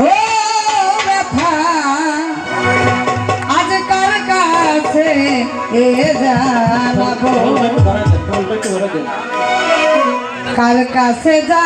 ও আজ কার কাছে এ জানাব। কার কাছে যা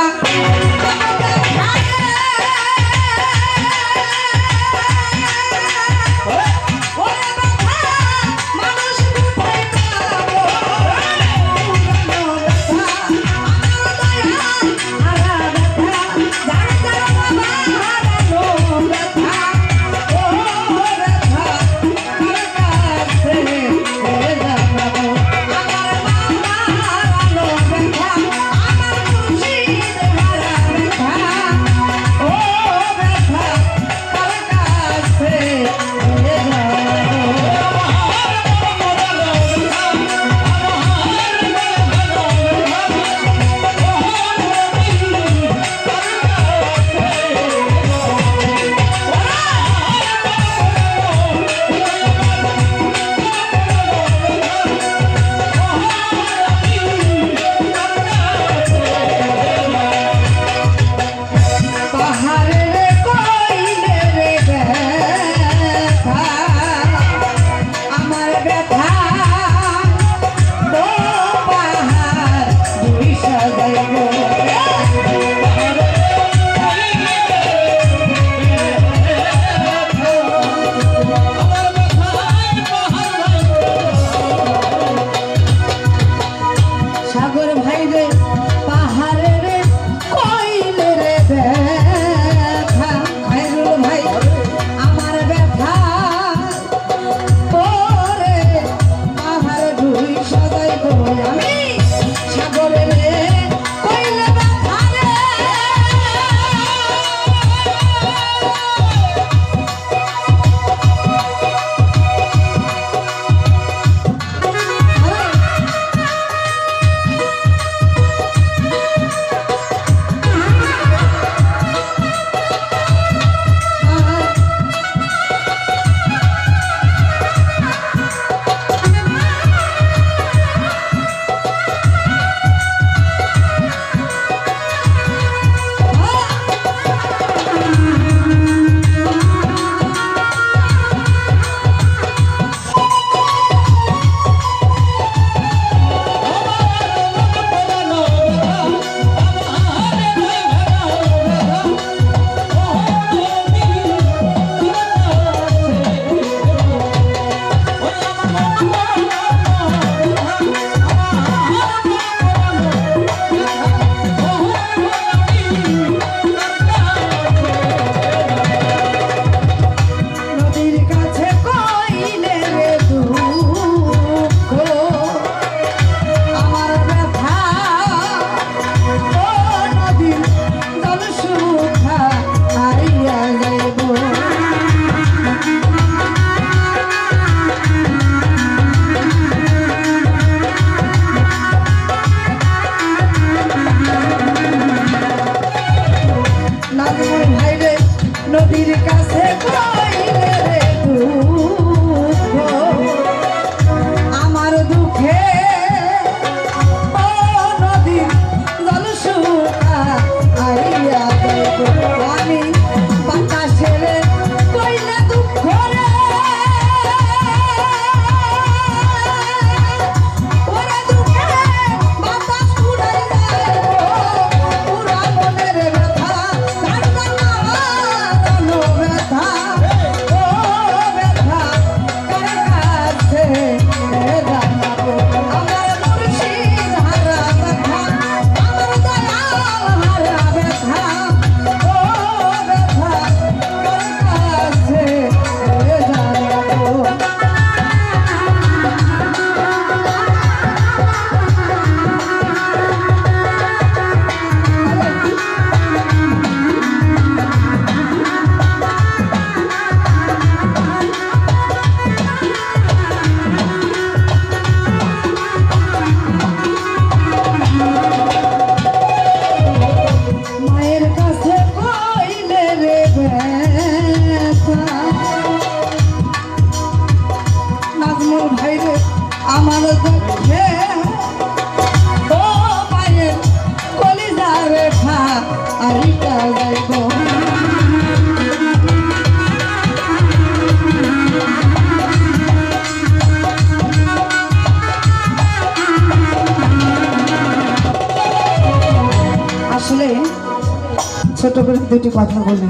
কাছে আমার দুঃখে। ও মায়ের কলি যাবে খা আরিটা যাইব ছোট করে দুটি কথা বলি।